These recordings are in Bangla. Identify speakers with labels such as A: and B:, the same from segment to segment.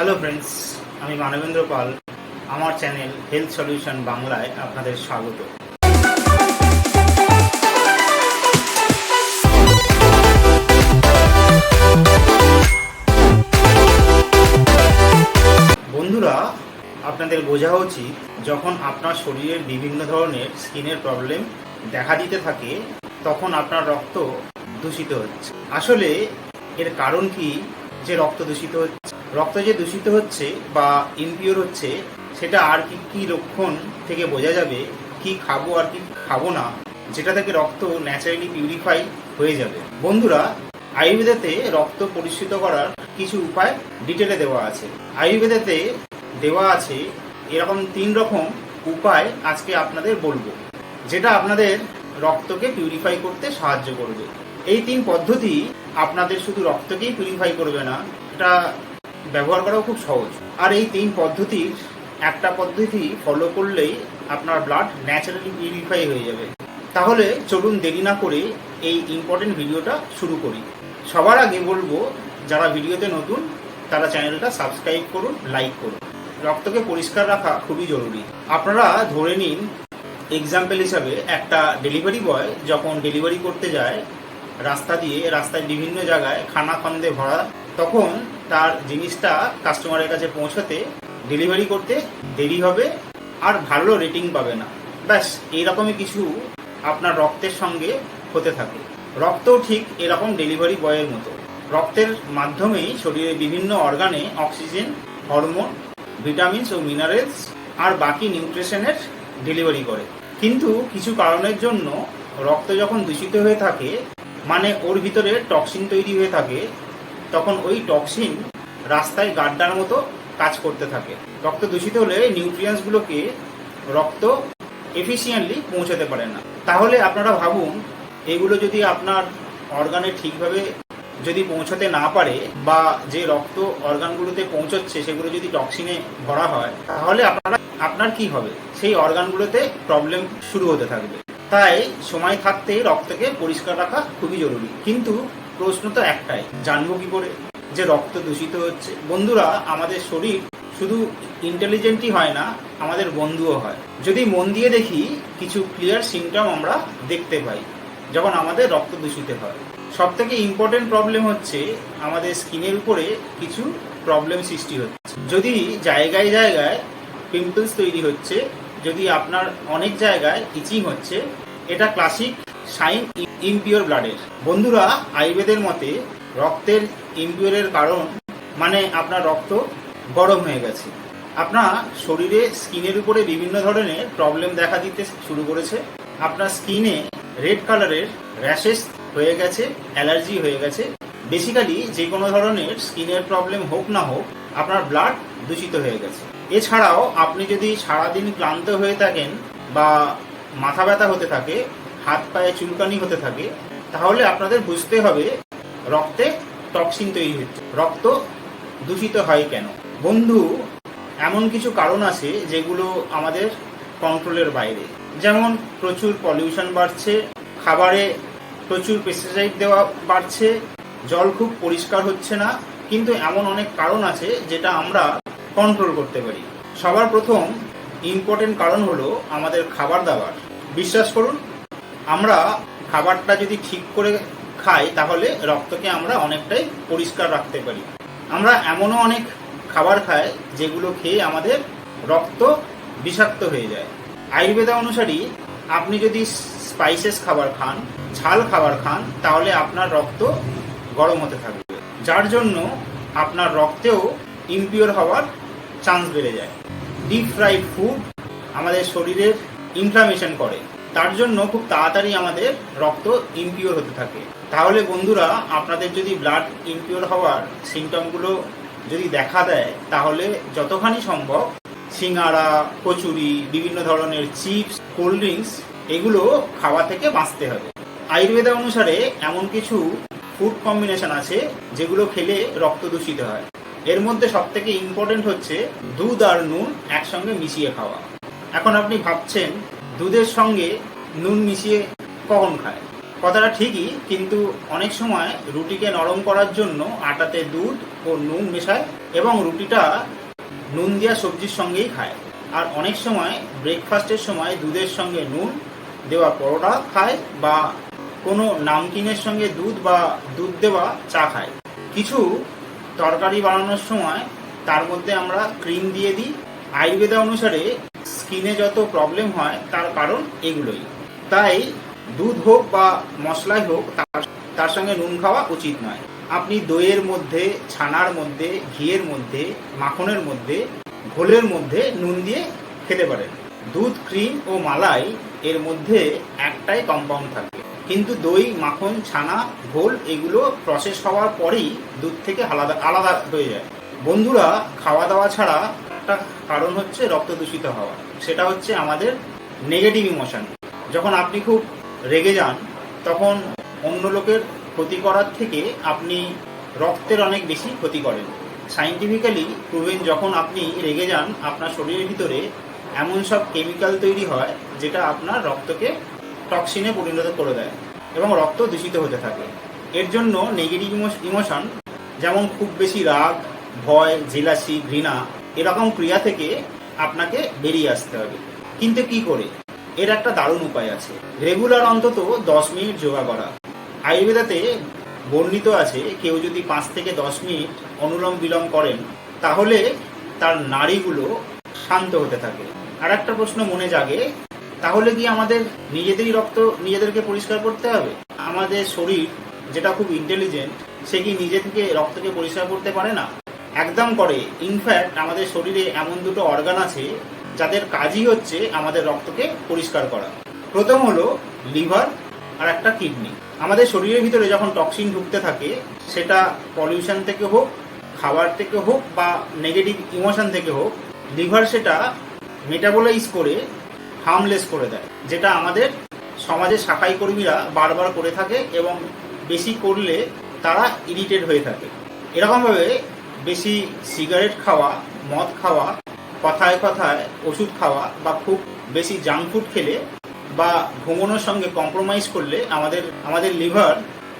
A: হ্যালো ফ্রেন্ডস আমি মানবেন্দ্র পাল। আমার চ্যানেল হেলথ সলিউশন বাংলায় আপনাদের স্বাগত। বন্ধুরা, আপনাদের বোঝা উচিত, যখন আপনার শরীরের বিভিন্ন ধরনের স্কিনের প্রবলেম দেখা দিতে থাকে, তখন আপনার রক্ত দূষিত হচ্ছে। আসলে এর কারণ কি? যে রক্ত দূষিত হচ্ছে। রক্ত যে দূষিত হচ্ছে বা ইমপিওর হচ্ছে, সেটা আর কি কি লক্ষণ থেকে বোঝা যাবে, কি খাব আর কি খাব না, যেটা থেকে রক্ত ন্যাচারালি পিউরিফাই হয়ে যাবে। বন্ধুরা, আয়ুর্বেদাতে রক্ত পরিশুদ্ধ করার কিছু উপায় ডিটেলে দেওয়া আছে। আয়ুর্বেদাতে দেওয়া আছে এরকম তিন রকম উপায় আজকে আপনাদের বলব, যেটা আপনাদের রক্তকে পিউরিফাই করতে সাহায্য করবে। এই তিন পদ্ধতি আপনাদের শুধু রক্তকেই পিউরিফাই করবে না, এটা ব্যবহার করাও খুব সহজ। আর এই তিন পদ্ধতির একটা পদ্ধতি ফলো করলেই আপনার ব্লাড ন্যাচারালি পিউরিফাই হয়ে যাবে। তাহলে চলুন দেরি না করে এই ইম্পর্টেন্ট ভিডিওটা শুরু করি। সবার আগে বলব, যারা ভিডিওতে নতুন, তারা চ্যানেলটা সাবস্ক্রাইব করুন লাইক করুন। রক্তকে পরিষ্কার রাখা খুবই জরুরি। আপনারা ধরে নিন এক্সাম্পল হিসাবে একটা ডেলিভারি বয় যখন ডেলিভারি করতে যায় রাস্তা দিয়ে রাস্তায় বিভিন্ন জায়গায় খানা খন্দে ভরা, তখন তার জিনিসটা কাস্টমারের কাছে পৌঁছাতে ডেলিভারি করতে দেরি হবে আর ভালো রেটিং পাবে না। ব্যাস, এইরকমই কিছু আপনার রক্তের সঙ্গে হতে থাকে। রক্তও ঠিক এরকম ডেলিভারি বয়ের মতো। রক্তের মাধ্যমেই শরীরের বিভিন্ন অর্গানে অক্সিজেন হরমোন ভিটামিনস ও মিনারেলস আর বাকি নিউট্রিশনের ডেলিভারি করে। কিন্তু কিছু কারণের জন্য রক্ত যখন দূষিত হয়ে থাকে মানে ওর ভিতরে টক্সিন তৈরি হয়ে থাকে, তখন ওই টক্সিন রাস্তায় গাড্ডার মতো কাজ করতে থাকে। রক্ত দূষিত হলে নিউট্রিয়েন্টসগুলোকে রক্ত এফিসিয়েন্টলি পৌঁছাতে পারে না। তাহলে আপনারা ভাবুন, এগুলো যদি আপনার অর্গানে ঠিকভাবে যদি পৌঁছাতে না পারে বা যে রক্ত অর্গানগুলোতে পৌঁছচ্ছে, সেগুলো যদি টক্সিনে ভরা হয়, তাহলে আপনারা আপনার কি হবে? সেই অর্গানগুলোতে প্রবলেম শুরু হতে থাকবে। তাই সময় থাকতে রক্তকে পরিষ্কার রাখা খুবই জরুরি। কিন্তু প্রশ্ন তো একটাই, জানব কি করে? যে রক্ত দূষিত হচ্ছে। বন্ধুরা, আমাদের শরীর শুধু ইন্টেলিজেন্টই হয় না, আমাদের বন্ধুও হয়। যদি মন দিয়ে দেখি, কিছু ক্লিয়ার সিমটম আমরা দেখতে পাই, যখন আমাদের রক্ত দূষিত হয়। সব থেকে ইম্পর্টেন্ট প্রবলেম হচ্ছে, আমাদের স্কিনের উপরে কিছু প্রবলেম সৃষ্টি হচ্ছে। যদি জায়গায় জায়গায় পিম্পলস তৈরি হচ্ছে যদি আপনার অনেক জায়গায় ইচিং হচ্ছে, এটা ক্লাসিক সাইন ইমপিওর ব্লাডের বন্ধুরা, আয়ুর্বেদের মতে রক্তের ইমপিওরের কারণ মানে আপনার রক্ত গরম হয়ে গেছে। আপনার শরীরে স্কিনের উপরে বিভিন্ন ধরনের প্রবলেম দেখা দিতে শুরু করেছে। আপনার স্কিনে রেড কালারের র্যাশেস হয়ে গেছে অ্যালার্জি হয়ে গেছে। বেসিক্যালি যে কোনো ধরনের স্কিনের প্রবলেম হোক না হোক, আপনার ব্লাড দূষিত হয়ে গেছে। এছাড়াও আপনি যদি সারাদিন ক্লান্ত হয়ে থাকেন বা মাথা ব্যথা হতে থাকে, হাত পায়ে চুলকানি হতে থাকে, তাহলে আপনাদের বুঝতে হবে রক্তে টক্সিন তৈরি হচ্ছে। রক্ত দূষিত হয় কেন? বন্ধু, এমন কিছু কারণ আছে যেগুলো আমাদের কন্ট্রোলের বাইরে। যেমন প্রচুর পলিউশন বাড়ছে, খাবারে প্রচুর পেস্টিসাইড দেওয়া বাড়ছে, জল খুব পরিষ্কার হচ্ছে না, কিন্তু এমন অনেক কারণ আছে যেটা আমরা কন্ট্রোল করতে পারি। সবার প্রথম ইম্পর্টেন্ট কারণ হলো আমাদের খাবার দাবার। বিশ্বাস করুন, আমরা খাবারটা যদি ঠিক করে খাই, তাহলে রক্তকে আমরা অনেকটাই পরিষ্কার রাখতে পারি। আমরা এমনও অনেক খাবার খাই, যেগুলো খেয়ে আমাদের রক্ত বিষাক্ত হয়ে যায়। আয়ুর্বেদা অনুসারী আপনি যদি স্পাইসেস খাবার খান, ঝাল খাবার খান, তাহলে আপনার রক্ত গরম হতে থাকবে। যার জন্য আপনার রক্তেও ইমপিওর হওয়ার চান্স বেড়ে যায়। ডিপ ফ্রাইড ফুড আমাদের শরীরের ইনফ্লামেশন করে। তার জন্য খুব তাড়াতাড়ি আমাদের রক্ত ইমপিওর হতে থাকে। তাহলে বন্ধুরা, আপনাদের যদি ব্লাড ইমপিওর হওয়ার সিমটমগুলো যদি দেখা দেয়, তাহলে যতখানি সম্ভব সিঙ্গারা কচুরি, বিভিন্ন ধরনের চিপস কোল্ড ড্রিঙ্কস এগুলো খাওয়া থেকে বাঁচতে হবে। আয়ুর্বেদা অনুসারে এমন কিছু ফুড কম্বিনেশন আছে, যেগুলো খেলে রক্ত দূষিত হয়। এর মধ্যে সব থেকে ইম্পর্টেন্ট হচ্ছে দুধ আর নুন একসঙ্গে মিশিয়ে খাওয়া। এখন আপনি ভাবছেন, দুধের সঙ্গে নুন মিশিয়ে কখন খায়? কথাটা ঠিকই, কিন্তু অনেক সময় রুটিকে নরম করার জন্য আটাতে দুধ ও নুন মেশায় এবং রুটিটা নুন দেওয়া সবজির সঙ্গেই খায়। আর অনেক সময় ব্রেকফাস্টের সময় দুধের সঙ্গে নুন দেওয়া পরোটা খায় বা কোনো নামকিনের সঙ্গে দুধ বা দুধ দেওয়া চা খায়। কিছু তরকারি বানানোর সময় তার মধ্যে আমরা ক্রিম দিয়ে দিই। আয়ুর্বেদা অনুসারে স্কিনে যত প্রবলেম হয়, তার কারণ এগুলোই। তাই দুধ হোক বা মশলাই হোক, তার তার সঙ্গে নুন খাওয়া উচিত নয়। আপনি দইয়ের মধ্যে, ছানার মধ্যে, ঘিয়ের মধ্যে, মাখনের মধ্যে, ঘোলের মধ্যে নুন দিয়ে খেতে পারেন। দুধ ক্রিম ও মালাই এর মধ্যে একটাই কম্পাউন্ড থাকে। কিন্তু দই, মাখন, ছানা ঘোল এগুলো প্রসেস হওয়ার পরেই দুধ থেকে আলাদা আলাদা হয়ে যায়। বন্ধুরা খাওয়া দাওয়া ছাড়া একটা কারণ হচ্ছে রক্ত দূষিত হওয়া। সেটা হচ্ছে আমাদের নেগেটিভ ইমোশন যখন আপনি খুব রেগে যান, তখন অন্য লোকের ক্ষতি করার থেকে আপনি রক্তের অনেক বেশি ক্ষতি করেন। সাইন্টিফিক্যালি প্রুভেন যখন আপনি রেগে যান, আপনার শরীরের ভিতরে এমন সব কেমিক্যাল তৈরি হয়, যেটা আপনার রক্তকে টক্সিনে পরিণত করে দেয় এবং রক্ত দূষিত হতে থাকে। এর জন্য নেগেটিভ ইমোশন যেমন খুব বেশি রাগ, ভয় জেলাসি ঘৃণা, এরকম ক্রিয়া থেকে আপনাকে বেরিয়ে আসতে হবে। কিন্তু কি করে? এর একটা দারুণ উপায় আছে। রেগুলার অন্তত দশ মিনিট যোগা করা। আয়ুর্বেদাতে বর্ণিত আছে, কেউ যদি পাঁচ থেকে দশ মিনিট অনুলম বিলম করেন, তাহলে তার নাড়িগুলো শান্ত হতে থাকে। আর একটা প্রশ্ন মনে জাগে তাহলে কি আমাদের নিজেদেরই রক্ত নিজেদেরকে পরিষ্কার করতে হবে? আমাদের শরীর যেটা খুব ইন্টেলিজেন্ট সে কি নিজে থেকে রক্তকে পরিষ্কার করতে পারে না? একদম করে। ইনফ্যাক্ট আমাদের শরীরে এমন দুটো অর্গান আছে, যাদের কাজই হচ্ছে আমাদের রক্তকে পরিষ্কার করা। প্রথম হলো লিভার আর একটা কিডনি। আমাদের শরীরের ভিতরে যখন টক্সিন ঢুকতে থাকে, সেটা পলিউশন থেকে হোক, খাবার থেকে হোক বা নেগেটিভ ইমোশন থেকে হোক, লিভার সেটা মেটাবোলাইজ করে হার্মলেস করে দেয়, যেটা আমাদের সমাজের সাফাই কর্মীরা বারবার করে থাকে এবং বেশি করলে তারা ইরিটেট হয়ে থাকে। এরকমভাবে বেশি সিগারেট খাওয়া, মদ খাওয়া, কথায় কথায় ওষুধ খাওয়া বা খুব বেশি জাঙ্ক ফুড খেলে বা ঘুমানোর সঙ্গে কম্প্রোমাইজ করলে আমাদের আমাদের লিভার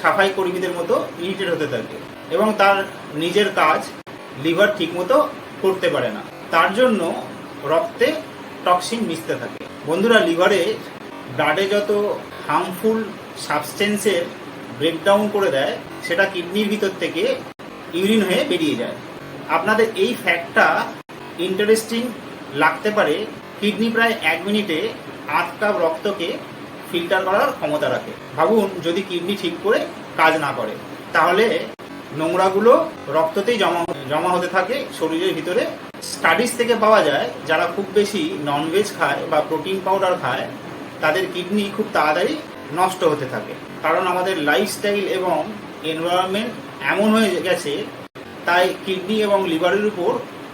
A: সাফাই কর্মীদের মতো ইরিটেট হতে থাকে এবং তার নিজের কাজ লিভার ঠিকমতো করতে পারে না। তার জন্য রক্তে টক্সিন মিশতে থাকে। বন্ধুরা, লিভারে ব্লাডে যত হার্মফুল সাবস্টেন্সের ব্রেকডাউন করে দেয়, সেটা কিডনির ভিতর থেকে ইউরিন হয়ে বেরিয়ে যায়। আপনাদের এই ফ্যাক্টটা ইন্টারেস্টিং লাগতে পারে। কিডনি প্রায় এক মিনিটে আধ কাপ রক্তকে ফিল্টার করার ক্ষমতা রাখে। ভাবুন, যদি কিডনি ঠিক করে কাজ না করে, তাহলে নোংরাগুলো রক্ততেই জমা জমা হতে থাকে শরীরের ভিতরে। স্টাডিজ থেকে পাওয়া যায়, যারা খুব বেশি ননভেজ খায় বা প্রোটিন পাউডার খায়, তাদের কিডনি খুব তাড়াতাড়ি নষ্ট হতে থাকে। কারণ আমাদের লাইফস্টাইল এবং এনভায়রনমেন্ট এমন হয়ে গেছে, তাই কিডনি এবং লিভারের উপর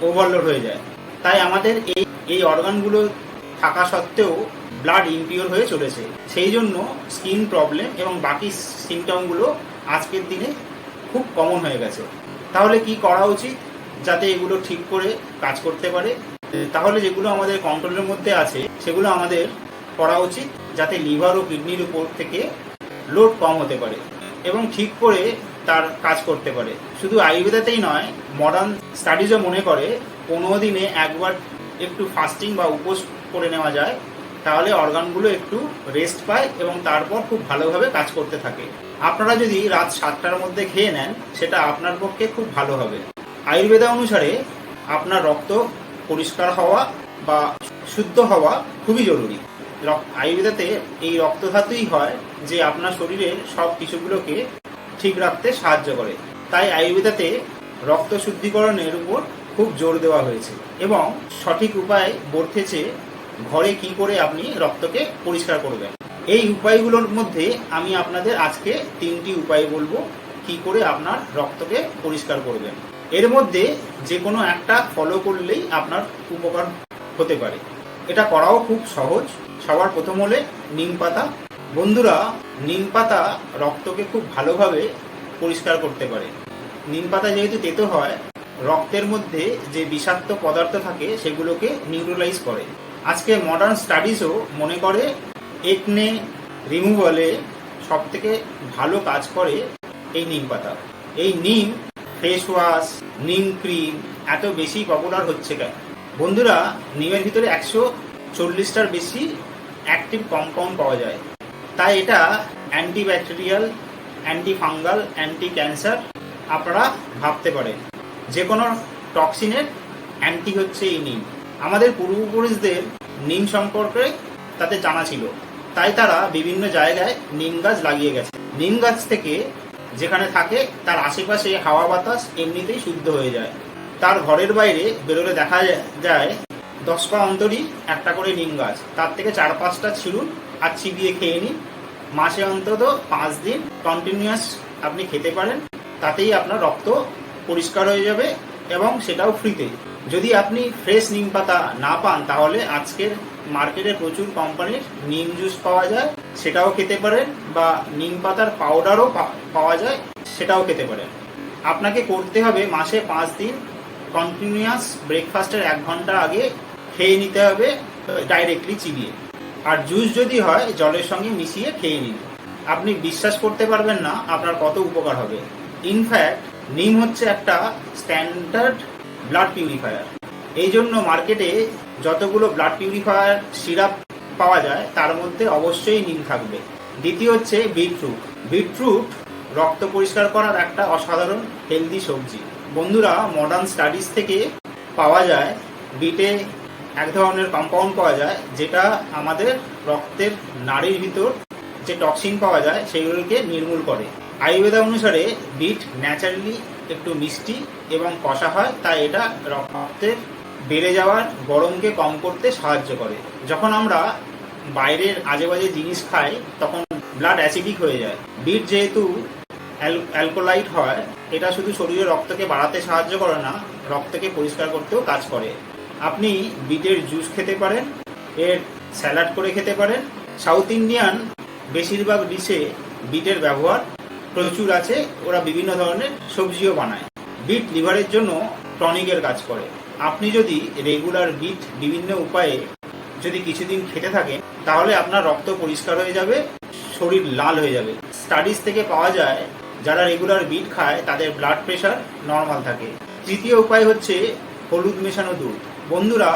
A: ওভারলোড হয়ে যায়। তাই আমাদের এই এই অর্গানগুলো থাকা সত্ত্বেও ব্লাড ইম্পিওর হয়ে চলেছে। সেই জন্য স্কিন প্রবলেম এবং বাকি সিমটমগুলো আজকের দিনে কমন হয়ে গেছে। তাহলে কি করা উচিত? যাতে এগুলো ঠিক করে কাজ করতে পারে। তাহলে যেগুলো আমাদের কন্ট্রোলের মধ্যে আছে, সেগুলো আমাদের করা উচিত, যাতে লিভার ও কিডনির উপর থেকে লোড কম হতে পারে এবং ঠিক করে তার কাজ করতে পারে। শুধু আয়ুর্বেদাতেই নয় মডার্ন স্টাডিজও মনে করে পনেরো দিনে একবার একটু ফাস্টিং বা উপোস করে নেওয়া যায়, তাহলে অর্গানগুলো একটু রেস্ট পায় এবং তারপর খুব ভালোভাবে কাজ করতে থাকে। আপনারা যদি রাত সাতটার মধ্যে খেয়ে নেন, সেটা আপনার পক্ষে খুব ভালো হবে। আয়ুর্বেদা অনুসারে আপনার রক্ত পরিষ্কার হওয়া বা শুদ্ধ হওয়া খুবই জরুরি। আয়ুর্বেদাতে এই রক্তধাতুই হয় যে আপনার শরীরের সব কিছুগুলোকে ঠিক রাখতে সাহায্য করে। তাই আয়ুর্বেদাতে রক্ত শুদ্ধিকরণের উপর খুব জোর দেওয়া হয়েছে এবং সঠিক উপায় বর্তেছে ঘরে কি করে আপনি রক্তকে পরিষ্কার করবেন। এই উপায়গুলোর মধ্যে আমি আপনাদের আজকে তিনটি উপায় বলব, কি করে আপনার রক্তকে পরিষ্কার করবেন। এর মধ্যে যে কোনো একটা ফলো করলেই আপনার উপকার হতে পারে। এটা করাও খুব সহজ। সবার প্রথম হলে নিম পাতা। বন্ধুরা, নিম পাতা রক্তকে খুব ভালোভাবে পরিষ্কার করতে পারে। নিম পাতা যেহেতু তেতো হয়, রক্তের মধ্যে যে বিষাক্ত পদার্থ থাকে সেগুলোকে নিউট্রালাইজ করে। আজকে মডার্ন স্টাডিজও মনে করে একনে রিমুভালে সব থেকে ভালো কাজ করে এই নিম পাতা। এই নিম ফেস ওয়াশ নিম ক্রিম এত বেশি পপুলার হচ্ছে কেন? বন্ধুরা, নিমের ভিতরে একশো চল্লিশটার বেশি অ্যাক্টিভ কম্পাউন্ড পাওয়া যায়। তাই এটা antibacterial anti fungal anti cancer আপনারা ভাবতে পারেন। যে কোনো টক্সিনের অ্যান্টি হচ্ছে এই নিম। আমাদের পূর্বপুরুষদের নিম সম্পর্কে তাতে জানা ছিল। তাই তারা বিভিন্ন জায়গায় নিম গাছ লাগিয়ে গেছে। নিম গাছ থেকে যেখানে থাকে, তার আশেপাশে হাওয়া বাতাস এমনিতেই শুদ্ধ হয়ে যায়। তার ঘরের বাইরে বেরোলে দেখা যায়, দশ পা অন্তরই একটা করে নিম গাছ। তার থেকে চার পাঁচটা ছিঁড়ুন আর চিবিয়ে খেয়ে নিন। মাসে অন্তত পাঁচ দিন কন্টিনিউয়াস আপনি খেতে পারেন। তাতেই আপনার রক্ত পরিষ্কার হয়ে যাবে এবং সেটাও ফ্রিতে যদি আপনি ফ্রেশ নিম পাতা না পান, তাহলে আজকের মার্কেটে প্রচুর কোম্পানির নিম জুস পাওয়া যায়, সেটাও খেতে পারেন, বা নিম পাতার পাউডারও পাওয়া যায়, সেটাও খেতে পারেন। আপনাকে করতে হবে মাসে পাঁচ দিন কন্টিনিউয়াস ব্রেকফাস্টের এক ঘণ্টা আগে খেয়ে নিতে হবে ডাইরেক্টলি চিবিয়ে। আর জুস যদি হয়, জলের সঙ্গে মিশিয়ে খেয়ে নিন। আপনি বিশ্বাস করতে পারবেন না আপনার কত উপকার হবে। ইনফ্যাক্ট নিম হচ্ছে একটা স্ট্যান্ডার্ড ব্লাড পিউরিফায়ার এই জন্য মার্কেটে যতগুলো ব্লাড পিউরিফায়ার সিরাপ পাওয়া যায়, তার মধ্যে অবশ্যই নিম থাকবে। দ্বিতীয় হচ্ছে বিটরুট বিটরুট রক্ত পরিষ্কার করার একটা অসাধারণ হেলদি সবজি। বন্ধুরা মডার্ন স্টাডিজ থেকে পাওয়া যায় বিটে এক ধরনের কম্পাউন্ড পাওয়া যায়, যেটা আমাদের রক্তের নাড়ির ভিতর যে টক্সিন পাওয়া যায় সেগুলোকে নির্মূল করে। আয়ুর্বেদা অনুসারে বিট ন্যাচারালি একটু মিষ্টি এবং কষা হয়, তাই এটা রক্তের বেড়ে যাওয়ার গরমকে কম করতে সাহায্য করে। যখন আমরা বাইরের আজে বাজে জিনিস খাই, তখন ব্লাড অ্যাসিডিক হয়ে যায়। বিট যেহেতু অ্যালকোলাইট হয়, এটা শুধু শরীরে রক্তকে বাড়াতে সাহায্য করে না, রক্তকে পরিষ্কার করতেও কাজ করে। আপনি বিটের জুস খেতে পারেন, এর স্যালাড করে খেতে পারেন। সাউথ ইন্ডিয়ান বেশিরভাগ ডিশে বিটের ব্যবহার প্রচুর আছে, ওরা বিভিন্ন ধরনের সবজিও বানায়। বিট লিভারের জন্য টনিকের কাজ করে। আপনি যদি রেগুলার বিট বিভিন্ন উপায়ে যদি কিছুদিন খেতে থাকেন, তাহলে আপনার রক্ত পরিষ্কার হয়ে যাবে, শরীর লাল হয়ে যাবে। স্টাডিজ থেকে পাওয়া যায়, যারা রেগুলার বিট খায়, তাদের ব্লাড প্রেশার নর্মাল থাকে। তৃতীয় উপায় হচ্ছে হলুদ মেশানো দুধ। বন্ধুরা,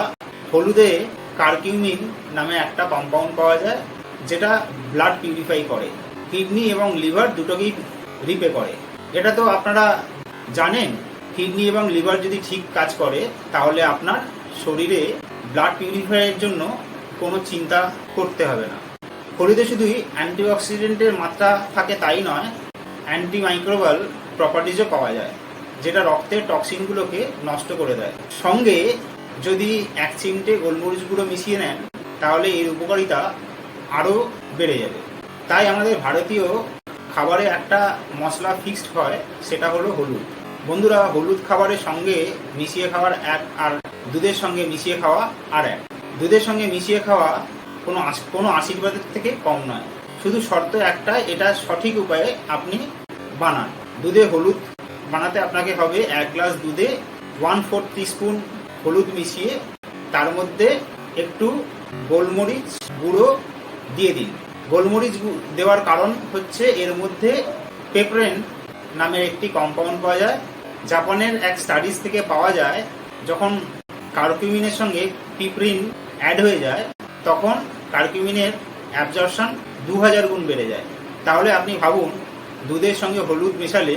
A: হলুদে কার্কিউমিন নামে একটা কম্পাউন্ড পাওয়া যায়, যেটা ব্লাড পিউরিফাই করে। কিডনি এবং লিভার দুটোকেই রিপে করে। এটা তো আপনারা জানেন, কিডনি এবং লিভার যদি ঠিক কাজ করে, তাহলে আপনার শরীরে ব্লাড পিউরিফাইয়ের জন্য কোনো চিন্তা করতে হবে না। হলুদে শুধুই অ্যান্টিঅক্সিডেন্টের মাত্রা থাকে তাই নয়, অ্যান্টিমাইক্রোবাল প্রপার্টিজও পাওয়া যায়, যেটা রক্তের টক্সিনগুলোকে নষ্ট করে দেয়। সঙ্গে যদি এক চিমটে গোলমরিচ গুঁড়ো মিশিয়ে নেন, তাহলে এর উপকারিতা আরও বেড়ে যাবে। তাই আমাদের ভারতীয় খাবারে একটা মশলা ফিক্সড হয়, সেটা হলো হলুদ। বন্ধুরা, হলুদ খাবারের সঙ্গে মিশিয়ে খাওয়ার এক আর দুধের সঙ্গে মিশিয়ে খাওয়া আর এক। দুধের সঙ্গে মিশিয়ে খাওয়া কোনো কোনো আশীর্বাদের থেকে কম নয়। শুধু শর্ত একটাই, এটা সঠিক উপায়ে আপনি বানান। দুধে হলুদ বানাতে আপনাকে হবে এক গ্লাস দুধে ওয়ান ফোর স্পুন হলুদ মিশিয়ে, তার মধ্যে একটু গোলমরিচ গুঁড়ো দিয়ে দিন। গোলমরিচ দেওয়ার কারণ হচ্ছে এর মধ্যে পেপরেন নামের একটি কম্পাউন্ড পাওয়া যায়। জাপানের এক স্টাডিজ থেকে পাওয়া যায়, যখন কার্কিউমিনের সঙ্গে পিপ্রিন অ্যাড হয়ে যায়, তখন কার্কিউমিনের অ্যাবজর্পশন দু হাজার গুণ বেড়ে যায়। তাহলে আপনি ভাবুন, দুধের সঙ্গে হলুদ মেশালে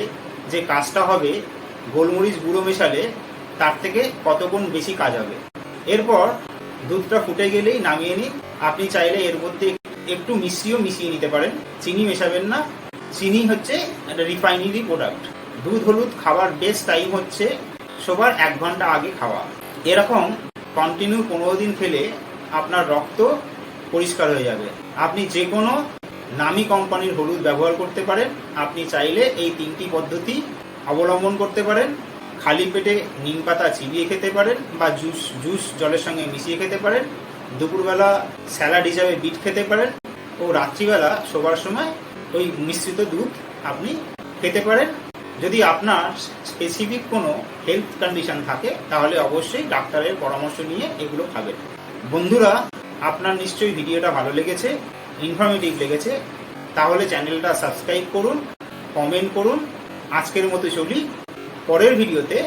A: যে কাজটা হবে, গোলমরিচ গুঁড়ো মেশালে তার থেকে কত গুণ বেশি কাজ হবে? এরপর দুধটা ফুটে গেলেই নামিয়ে নিন। আপনি চাইলে এর মধ্যে একটু মিশিয়েও মিশিয়ে নিতে পারেন। চিনি মেশাবেন না। চিনি হচ্ছে একটা রিফাইনারি প্রোডাক্ট দুধ, হলুদ খাবার বেস্ট টাইম হচ্ছে সবার এক ঘণ্টা আগে খাওয়া। এরকম কন্টিনিউ পনেরো দিন খেলে আপনার রক্ত পরিষ্কার হয়ে যাবে। আপনি যে কোনো নামি কোম্পানির হলুদ ব্যবহার করতে পারেন। আপনি চাইলে এই তিনটি পদ্ধতি অবলম্বন করতে পারেন। খালি পেটে নিম পাতা চিবিয়ে খেতে পারেন বা জুস জুস জলের সঙ্গে মিশিয়ে খেতে পারেন। দুপুরবেলা স্যালাড হিসাবে বিট খেতে পারেন ও রাত্রিবেলা শোবার সময় ওই মিশ্রিত দুধ আপনি খেতে পারেন। যদি আপনার স্পেসিফিক কোনো হেলথ কন্ডিশন থাকে, তাহলে অবশ্যই ডাক্তারের পরামর্শ নিয়ে এগুলো খাবেন। বন্ধুরা, আপনার নিশ্চয়ই ভিডিওটা ভালো লেগেছে ইনফরমেটিভ লেগেছে, তাহলে চ্যানেলটা সাবস্ক্রাইব করুন কমেন্ট করুন। আজকের মতো চলি, পরের ভিডিওতে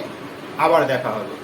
A: আবার দেখা হবে।